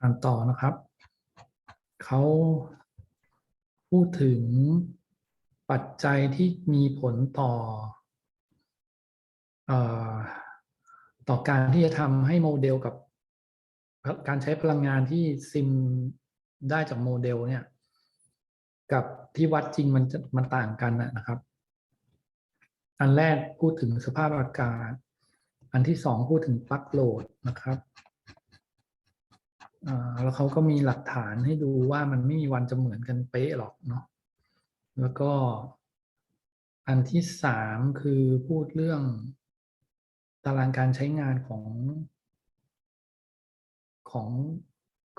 อ่านต่อนะครับ เขาพูดถึงปัจจัยที่มีผลต่ออต่อการที่จะทำให้โมเดลกับการใช้พลังงานที่ซิมได้จากโมเดลเนี่ยกับที่วัดจริงมันมันต่างกันนะครับ อันแรกพูดถึงสภาพอากาศ อันที่สองพูดถึงปลั๊กโหลดนะครับ แล้วเขาก็มีหลักฐานให้ดูว่ามันไม่มีวันจะเหมือนกันเป๊ะหรอกเนาะแล้วก็อันที่สามคือพูดเรื่องตารางการใช้งานของของ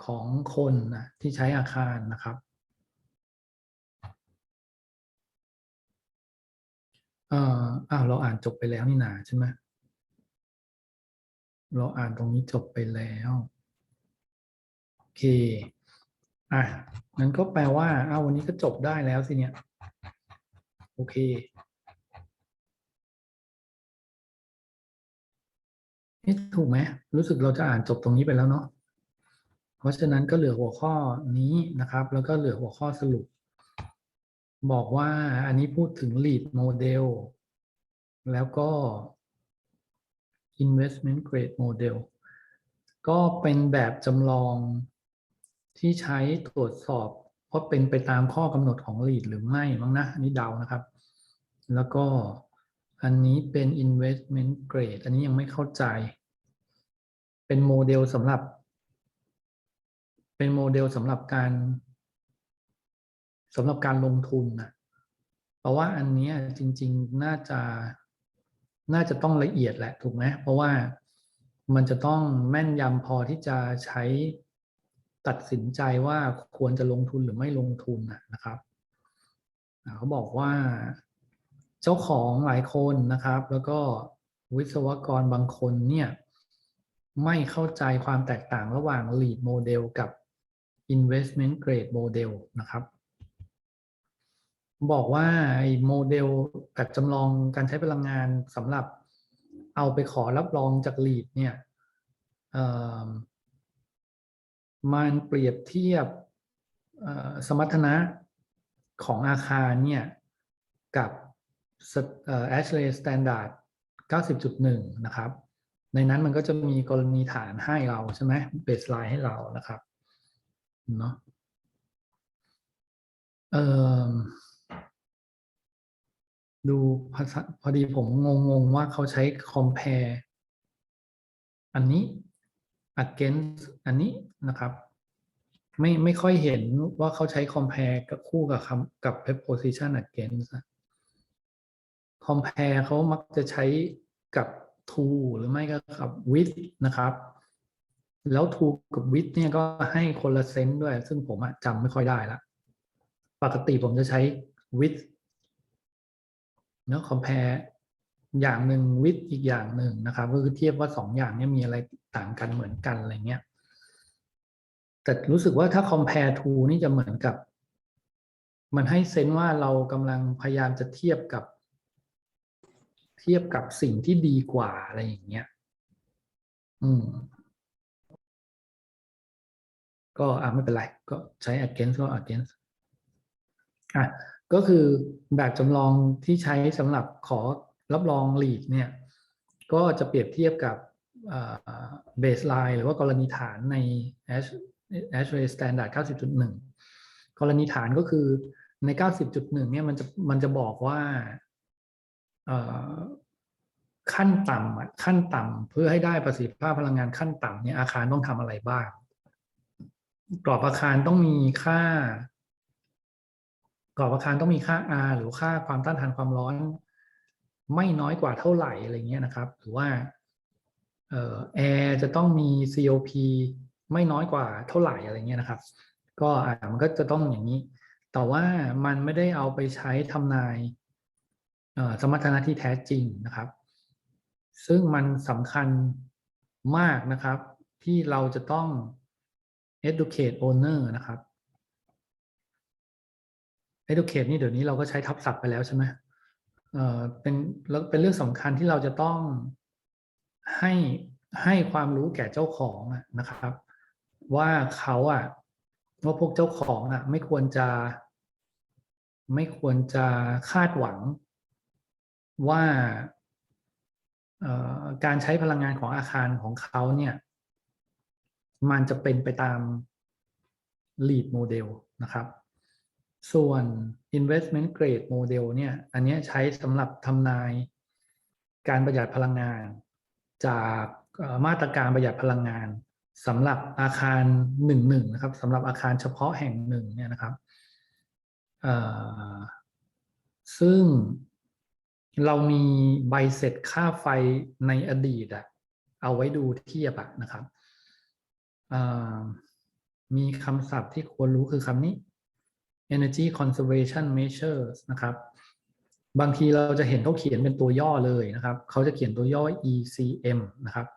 ของคนนะที่ใช้อาคารนะครับเอ่ออ้าวเราอ่านจบไปแล้วนี่นาใช่ไหมเราอ่านตรงนี้จบไปแล้ว เคอะงั้นก็แปลว่าอ้าววันนี้ก็จบได้แล้วสิเนี่ย โอเค นี่ถูกไหมรู้สึกเราจะอ่านจบตรงนี้ไปแล้วเนาะเพราะฉะนั้นก็เหลือหัวข้อนี้นะครับ แล้วก็เหลือหัวข้อสรุป บอกว่าอันนี้พูดถึง lead model แล้วก็ investment grade model ก็เป็นแบบจำลอง ที่ใช้ตรวจสอบว่าเป็นไปตามข้อกำหนดของ lead หรือไม่มั้งนะอันนี้เดานะครับ แล้วก็อันนี้เป็น investment grade อันนี้ยังไม่เข้าใจ เป็นโมเดลสำหรับ เป็นโมเดลสำหรับการสำหรับการลงทุนนะเพราะว่าอันนี้จริง ๆ น่าจะ น่าจะต้องละเอียดแหละถูกไหมเพราะว่ามันจะต้องแม่นยำพอที่จะใช้ ตัดสินใจว่าควรจะลงทุนหรือไม่ลงทุนนะครับเขาบอกว่าเจ้าของหลายคนนะครับ แล้วก็วิศวกรบางคนเนี่ยไม่เข้าใจความแตกต่างระหว่าง lead model กับ investment grade model นะครับบอกว่าไอ้โมเดลแบบจำลองการใช้พลังงานสำหรับเอาไปขอรับรองจาก lead เนี่ย มันเปรียบเทียบสมรรถนะของอาคารเนี่ยกับสเอ่อ Ashley Standard 90.1 นะครับ ในนั้นมันก็จะมีกรณีฐานให้เราใช่ไหมเบสไลน์ให้เรานะครับเนาะเออดูภาษาพอดีผมงงๆว่าเขาใช้ compare อันนี้ against อันนี้นะครับไม่ไม่ค่อยเห็นว่าเขาใช้ compare กับคู่กับคำกับ preposition against compare เขามักจะใช้กับ to หรือไม่ก็กับ with นะครับ แล้ว to กับ with เนี่ยก็ให้คนละเซนส์ด้วย ซึ่งผมจำไม่ค่อยได้ละปกติผมจะใช้ with เนาะ compare อย่างหนึ่ง with อีกอย่างหนึ่งนะครับ ก็คือเทียบว่าสองอย่างนี้มีอะไร ต่างกันเหมือนกันอะไรเงี้ยแต่รู้สึกว่าถ้า compare to นี่จะเหมือนกับ มันให้เซนว่าเรากำลังพยายามจะเทียบกับ เทียบกับสิ่งที่ดีกว่าอะไรอย่างเงี้ย อืม ก็อะไม่เป็นไร ก็ใช้ against ก็ against อะก็คือแบบจำลองที่ใช้สำหรับขอรับรอง lead เนี่ย ก็จะเปรียบเทียบกับ เบสไลน์หรือว่ากรณีฐานใน Ashray Standard 90.1 กรณีฐานก็คือใน 90.1 เนี่ยมันจะมันจะบอกว่าขั้นต่ำขั้นต่ำเพื่อให้ได้ประสิทธิภาพพลังงานขั้นต่ำเนี่ยอาคารต้องทำอะไรบ้างกรอบอาคารต้องมีค่ากรอบอาคารต้องมีค่า R หรือค่าความต้านทานความร้อน ไม่น้อยกว่าเท่าไหร่อะไรเงี้ยนะครับ หรือว่า เอ่อแอร์จะต้องมี COP ไม่น้อยกว่าเท่าไหร่อะไรเงี้ยนะครับ ก็อ่ามันก็จะต้องอย่างนี้ แต่ว่ามันไม่ได้เอาไปใช้ทำนายสมรรถนะที่แท้จริงนะครับ ซึ่งมันสำคัญมากนะครับ ที่เราจะต้อง educate owner นะครับ educate นี่เดี๋ยวนี้เราก็ใช้ทับศัพท์ไปแล้วใช่ไหมเออเป็นเป็นเรื่องสำคัญที่เราจะต้อง ให้ให้ความรู้แก่เจ้าของนะครับ ว่าเขาอะว่าพวกเจ้าของอะ ไม่ควรจะ ไม่ควรจะคาดหวังว่าการใช้พลังงานของอาคารของเขาเนี่ย มันจะเป็นไปตาม lead model นะครับ ส่วน investment grade model เนี่ย อันนี้ใช้สำหรับทำนายการประหยัดพลังงาน จากมาตรการประหยัดพลังงานสำหรับอาคารหนึ่งหนึ่งนะครับสำหรับอาคารเฉพาะแห่งหนึ่งเนี่ยนะครับซึ่งเรามีใบเสร็จค่าไฟในอดีตอะเอาไว้ดูเทียบอะนะครับมีคำศัพท์ที่ควรรู้คือคำนี้ energy conservation measures นะครับ บางทีเราจะเห็นเขาเขียนเป็นตัวย่อเลยนะครับ เขาจะเขียนตัวย่อ ECM นะครับ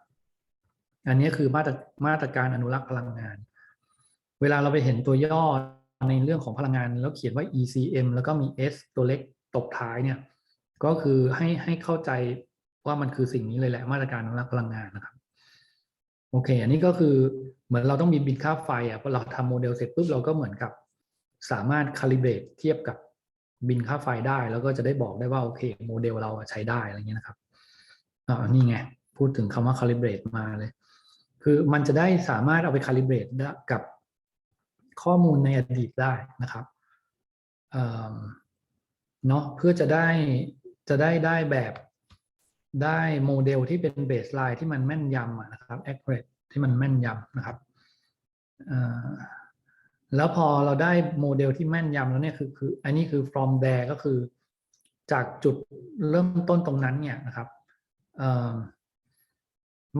อันนี้คือมาตรมาตรการอนุรักษ์พลังงาน เวลาเราไปเห็นตัวย่อในเรื่องของพลังงาน แล้วเขียนว่า ECM แล้วก็มี S ตัวเล็กตบท้ายเนี่ย ก็คือให้ให้เข้าใจว่ามันคือสิ่งนี้เลยแหละมาตรการอนุรักษ์พลังงานนะครับ โอเค อันนี้ก็คือเหมือนเราต้องมีบินค่าไฟอะพอเราทำโมเดลเสร็จปุ๊บเราก็เหมือนกับสามารถคาลิเบรตเทียบกับ บินค่าไฟได้แล้วก็จะได้บอกได้ว่าโอเคโมเดลเราใช้ได้อะไรเงี้ยนะครับอ่านี่ไง พูดถึงคำว่าคาลิเบรตมาเลย คือมันจะได้สามารถเอาไปคาลิเบรตกับข้อมูลในอดีตได้นะครับเนาะเพื่อจะได้จะได้ได้แบบได้โมเดลที่เป็นเบสไลน์ที่มันแม่นยำนะครับ accurate ที่มันแม่นยำนะครับอ่อ แล้วพอเราได้โมเดลที่แม่นยำแล้วเนี่ยคือคืออันนี้คือ from there ก็คือ จากจุดเริ่มต้นตรงนั้นเนี่ยนะครับ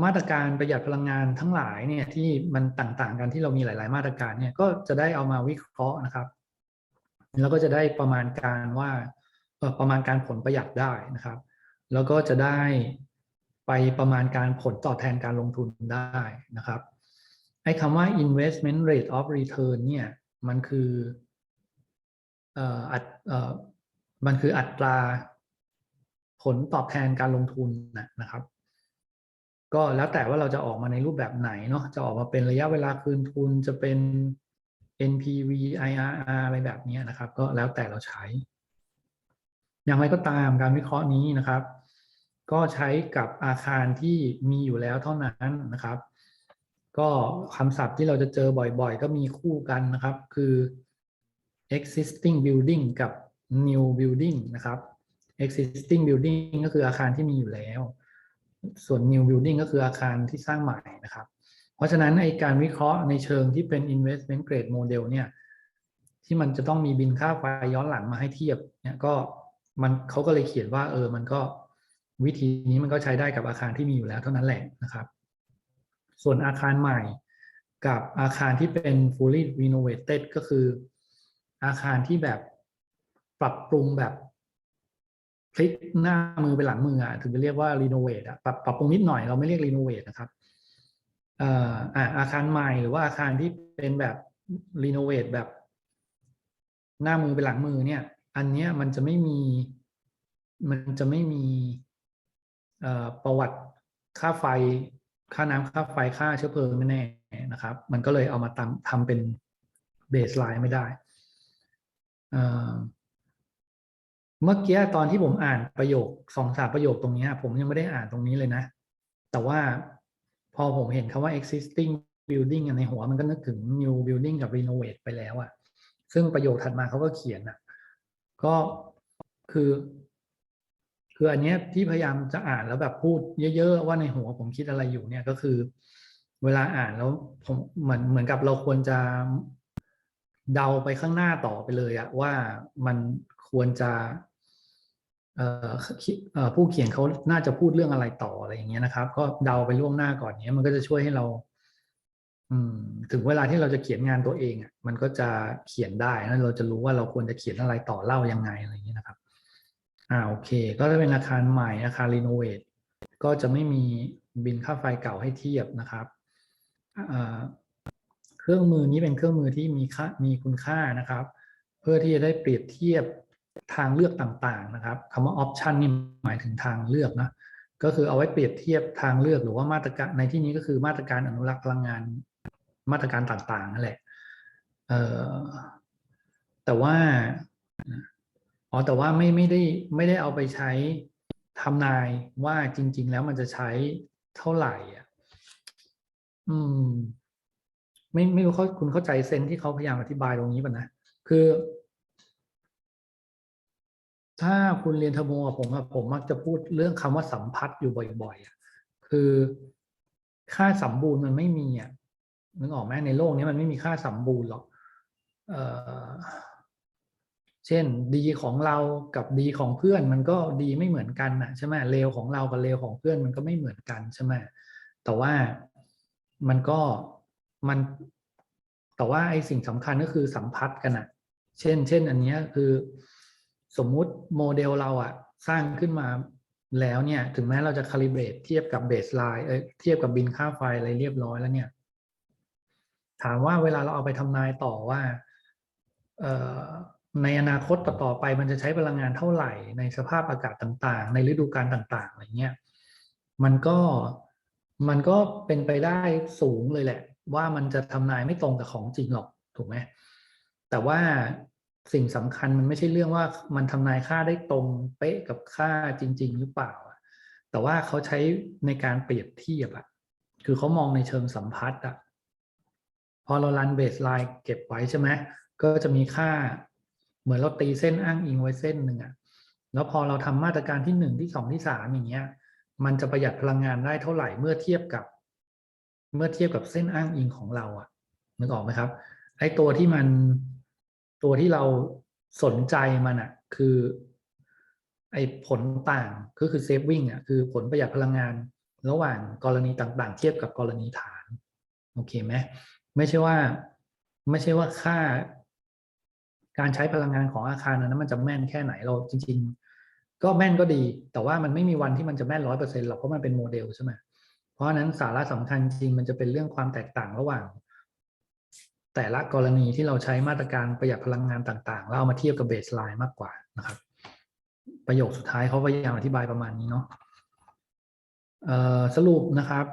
มาตรการประหยัดพลังงานทั้งหลายเนี่ยที่มันต่างๆกันที่เรามีหลาย ๆ มาตรการเนี่ยก็จะได้เอามาวิเคราะห์นะครับ แล้วก็จะได้ประมาณการว่าประมาณการผลประหยัดได้นะครับ แล้วก็จะได้ไปประมาณการผลตอบแทนการลงทุนได้นะครับ ไอ้คำว่า investment rate of return เนี่ยมันคือเอ่ออัตเอ่อมันคืออัตราผลตอบแทนการลงทุนนะนะครับ ก็แล้วแต่ว่าเราจะออกมาในรูปแบบไหนเนาะจะออกมาเป็นระยะเวลาคืนทุนจะเป็น NPV IRR อะไรแบบนี้นะครับ ก็แล้วแต่เราใช้ อย่างไรก็ตามการวิเคราะห์นี้นะครับ ก็ใช้กับอาคารที่มีอยู่แล้วเท่านั้นนะครับ ก็คำศัพท์ที่เราจะเจอบ่อยๆ ก็มีคู่กันนะครับ คือ existing building กับ new building นะครับ existing building ก็คืออาคารที่มีอยู่แล้ว ส่วน new building ก็คืออาคารที่สร้างใหม่นะครับ เพราะฉะนั้นไอการวิเคราะห์ในเชิงที่เป็น investment grade model เนี่ยที่มันจะต้องมีบินค่าไฟย้อนหลังมาให้เทียบเนี่ยก็มันเขาก็เลยเขียนว่าเออมันก็วิธีนี้มันก็ใช้ได้กับอาคารที่มีอยู่แล้วเท่านั้นแหละนะครับ ส่วนอาคารใหม่กับอาคารที่เป็น fully renovated ก็คือ อาคารที่แบบปรับปรุงแบบพลิกหน้ามือไปหลังมืออะถึงจะเรียกว่า renovate อะปรับปรับปรุงนิดหน่อยเราไม่เรียก renovate นะครับเอ่ออ่าอาคารใหม่หรือว่าอาคารที่เป็นแบบ renovate แบบ หน้ามือไปหลังมือเนี่ย อันเนี้ยมันจะไม่มี มันจะไม่มีเอ่อประวัติค่าไฟ ค่าน้ำค่าไฟค่าเชื้อเพลิงแน่ๆนะครับ มันก็เลยเอามาทำทำเป็นเบสไลน์ไม่ได้เมื่อกี้ตอนที่ผมอ่านประโยคสองสามประโยคตรงนี้ผมยังไม่ได้อ่านตรงนี้เลยนะ แต่ว่าพอผมเห็นคำว่า existing building ในหัวมันก็นึกถึง new building กับ renovate ไปแล้วอะซึ่งประโยคถัดมาเขาก็เขียนอะก็คือ คืออันเนี้ยที่พยายามจะอ่านแล้วแบบพูดเยอะๆว่าในหัวผมคิดอะไรอยู่เนี่ยก็คือ เวลาอ่านแล้วผมเหมือนเหมือนกับเราควรจะเดาไปข้างหน้าต่อไปเลยอะว่ามันควรจะผู้เขียนเขาน่าจะพูดเรื่องอะไรต่ออะไรอย่างเงี้ยนะครับ ก็เดาไปล่วงหน้าก่อนเนี้ยมันก็จะช่วยให้เรา อืม ถึงเวลาที่เราจะเขียนงานตัวเองอะ มันก็จะเขียนได้แล้วเราจะรู้ว่าเราควรจะเขียนอะไรต่อเล่ายังไงอะไรอย่างเงี้ยนะครับ อ่าโอเค ก็จะเป็นอาคารใหม่อาคารรีโนเวทก็จะไม่มีบินค่าไฟเก่าให้เทียบนะครับเครื่องมือนี้เป็นเครื่องมือที่มีค่ามีคุณค่านะครับ เพื่อที่จะได้เปรียบเทียบทางเลือกต่างๆนะครับคำว่า option นี่หมายถึงทางเลือกนะก็คือเอาไว้เปรียบเทียบทางเลือกหรือว่ามาตรการในที่นี้ก็คือมาตรการอนุรักษ์พลังงานมาตรการต่างๆนั่นแหละแต่ว่า อ๋อแต่ว่าไม่ไม่ได้ไม่ได้เอาไปใช้ทำนายว่าจริง ๆ แล้วมันจะใช้เท่าไหร่อะ อืม ไม่ไม่รู้เขาคุณเข้าใจเซนที่เขาพยายามอธิบายตรงนี้ป่ะนะคือ ถ้าคุณเรียนเทอร์โมกับผมอะผมมักจะพูดเรื่องคำว่าสัมพัทธ์อยู่บ่อยๆอะคือค่าสมบูรณ์มันไม่มีอะนึกออกไหมในโลกนี้มันไม่มีค่าสมบูรณ์หรอก เอ่อ เช่นดีของเรากับดีของเพื่อนมันก็ดีไม่เหมือนกันนะใช่ไหมเลวของเรากับเลวของเพื่อนมันก็ไม่เหมือนกันใช่ไหมแต่ว่ามันก็มันแต่ว่าไอ้สิ่งสำคัญก็คือสัมพัทธ์กันอะเช่น เช่น อันนี้คือสมมุติโมเดลเราอะสร้างขึ้นมาแล้วเนี่ย ถึงแม้เราจะคาลิเบรตเทียบกับเบสไลน์เอ้ยเทียบกับบินค่าไฟอะไรเรียบร้อยแล้วเนี่ย ถามว่าเวลาเราเอาไปทำนายต่อว่า เอ่อ ในอนาคตต่อๆไปมันจะใช้พลังงานเท่าไหร่ในสภาพอากาศต่างๆ ในฤดูกาลต่างๆอะไรเงี้ยมันก็มันก็เป็นไปได้สูงเลยแหละ ว่ามันจะทำนายไม่ตรงกับของจริงหรอกถูกไหมแต่ว่าสิ่งสำคัญมันไม่ใช่เรื่องว่ามันทำนายค่าได้ตรงเป๊ะกับค่าจริง ๆ หรือเปล่า แต่ว่าเขาใช้ในการเปรียบเทียบอะคือเขามองในเชิงสัมพัทธ์อะพอเรารันเบสไลน์เก็บไว้ใช่ไหมก็จะมีค่า เหมือนเราตีเส้นอ้างอิงไว้เส้นหนึ่งอะแล้วพอเราทำมาตรการที่หนึ่งที่สองที่สามอย่างเงี้ย มันจะประหยัดพลังงานได้เท่าไหร่เมื่อเทียบกับ เมื่อเทียบกับเส้นอ้างอิงของเราอะนึกออกไหมครับ ไอ้ตัวที่มันตัวที่เราสนใจมันอะคือ ไอ้ผลต่างก็คือเซฟวิ่งอะคือผลประหยัดพลังงานระหว่างกรณีต่างๆ เทียบกับกรณีฐาน โอเคไหมไม่ใช่ว่า ไม่ใช่ว่าค่า การใช้พลังงานของอาคารนั้นมันจะแม่นแค่ไหนเราจริง ๆ ก็แม่นก็ดี แต่ว่ามันไม่มีวันที่มันจะแม่นร้อยเปอร์เซ็นต์หรอกเพราะมันเป็นโมเดลใช่ไหมเพราะฉะนั้นสาระสำคัญจริงมันจะเป็นเรื่องความแตกต่างระหว่าง แต่ละกรณีที่เราใช้มาตรการประหยัดพลังงานต่างๆแล้วเอามาเทียบกับเบสไลน์มากกว่านะครับ ประโยคสุดท้ายเขาพยายามอธิบายประมาณนี้เนาะสรุปนะครับ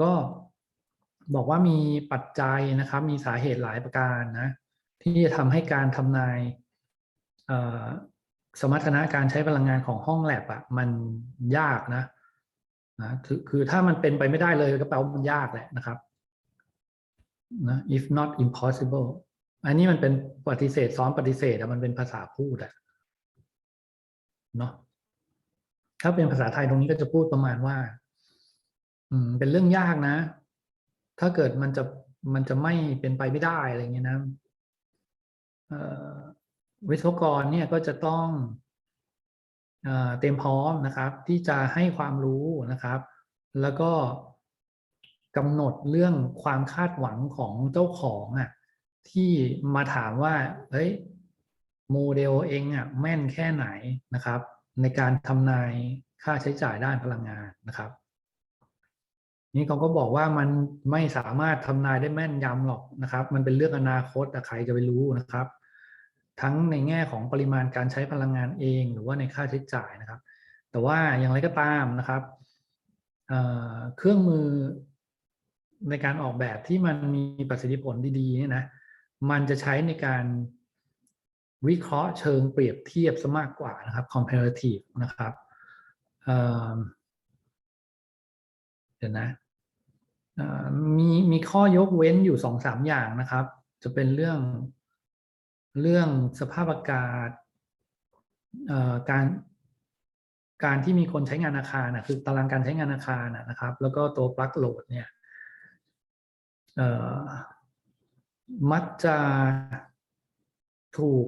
ก็บอกว่ามีปัจจัยนะครับ มีสาเหตุหลายประการนะ ที่จะทำให้การทำนายสมรรถนะการใช้พลังงานของห้องแลบอะมันยากนะนะคือคือถ้ามันเป็นไปไม่ได้เลยก็แปลว่ามันยากแหละนะครับนะ if not impossible อันนี้มันเป็นปฏิเสธซ้อนปฏิเสธอะมันเป็นภาษาพูดอะเนาะถ้าเป็นภาษาไทยตรงนี้ก็จะพูดประมาณว่า อืม เป็นเรื่องยากนะ ถ้าเกิดมันจะมันจะไม่เป็นไปไม่ได้อะไรเงี้ยนะ วิศวกรเนี่ยก็จะต้องเตรียมพร้อมนะครับ ที่จะให้ความรู้นะครับ แล้วก็กำหนดเรื่องความคาดหวังของเจ้าของอะที่มาถามว่าเฮ้ยโมเดลเองอะแม่นแค่ไหนนะครับ ในการทำนายค่าใช้จ่ายด้านพลังงานนะครับ นี่เขาก็บอกว่ามันไม่สามารถทำนายได้แม่นยำหรอกนะครับ มันเป็นเรื่องอนาคตใครจะไปรู้นะครับ ทั้งในแง่ของปริมาณการใช้พลังงานเอง หรือว่าในค่าใช้จ่ายนะครับ แต่ว่าอย่างไรก็ตามนะครับเครื่องมือในการออกแบบที่มันมีประสิทธิผลดีๆเนี่ยนะมันจะใช้ในการวิเคราะห์เชิงเปรียบเทียบซะมากกว่านะครับ comparative นะครับเดี๋ยวนะ มีมีข้อยกเว้นอยู่สองสามอย่างนะครับ จะเป็นเรื่องเรื่องสภาพอากาศการการที่มีคนใช้งานอาคารนะคือตารางการใช้งานอาคารนะครับ แล้วก็ตัวปลั๊กโหลดเนี่ยมักจะถูก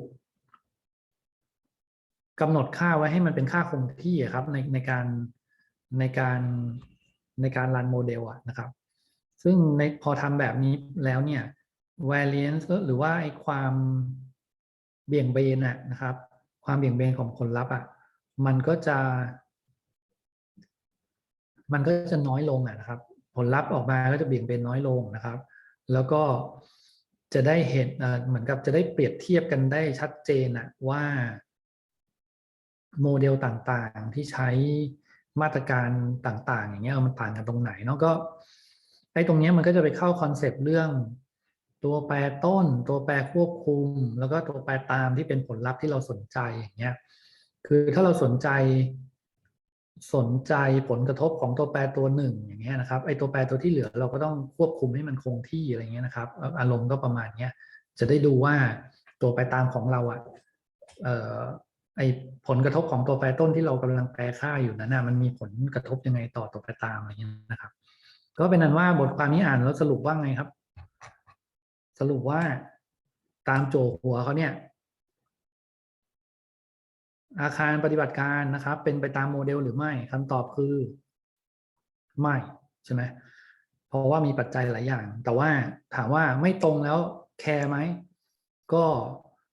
กำหนดค่าไว้ให้มันเป็นค่าคงที่ครับในในการในการในการรันโมเดลอะนะครับ ซึ่งในพอทำแบบนี้แล้วเนี่ย variance หรือว่าไอ้ความเบี่ยงเบนอะนะครับ ความเบี่ยงเบนของผลลัพธ์อะมันก็จะ มันก็จะน้อยลงอะนะครับ ผลลัพธ์ออกมาก็จะเบี่ยงเบนน้อยลงนะครับ แล้วก็จะได้เห็นเหมือนกับจะได้เปรียบเทียบกันได้ชัดเจนอะว่าโมเดลต่างๆที่ใช้มาตรการต่าง ๆ อย่างเงี้ยมันต่างกันตรงไหนเนาะก็ ไอ้ตรงนี้มันก็จะไปเข้าคอนเซปต์เรื่อง ตัวแปรต้น ตัวแปรควบคุม แล้วก็ตัวแปรตามที่เป็นผลลัพธ์ที่เราสนใจอย่างเงี้ยคือถ้าเราสนใจสนใจผลกระทบของตัวแปรตัวหนึ่งอย่างเงี้ยนะครับไอ้ตัวแปรตัวที่เหลือเราก็ต้องควบคุมให้มันคงที่อะไรเงี้ยนะครับ อารมณ์ก็ประมาณเนี้ยจะได้ดูว่าตัวแปรตามของเราอะเอ่อไอ้ผลกระทบของตัวแปรต้นที่เรากำลังแปรค่าอยู่นั้นน่ะมันมีผลกระทบยังไงต่อตัวแปรตามอะไรเงี้ยนะครับ ก็เป็นนั้นว่าบทความนี้อ่านแล้วสรุปว่าไงครับ สรุปว่าตามโจหัวเขาเนี่ย อาคารปฏิบัติการนะครับ เป็นไปตามโมเดลหรือไม่คำตอบคือ ไม่ใช่ไหมเพราะว่ามีปัจจัยหลายอย่าง แต่ว่าถามว่าไม่ตรงแล้วแคร์ไหมก็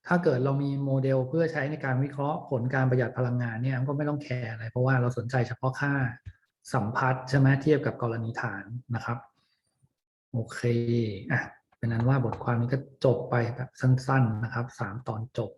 ถ้าเกิดเรามีโมเดลเพื่อใช้ในการวิเคราะห์ผลการประหยัดพลังงานเนี่ยก็ไม่ต้องแคร์อะไรเพราะว่าเราสนใจเฉพาะค่า สัมพัทธ์ใช่ไหมเทียบกับกรณีฐานนะครับ โอเคอะเป็นนั้นว่าบทความนี้ก็จบไปแบบสั้น ๆนะครับสามตอนจบ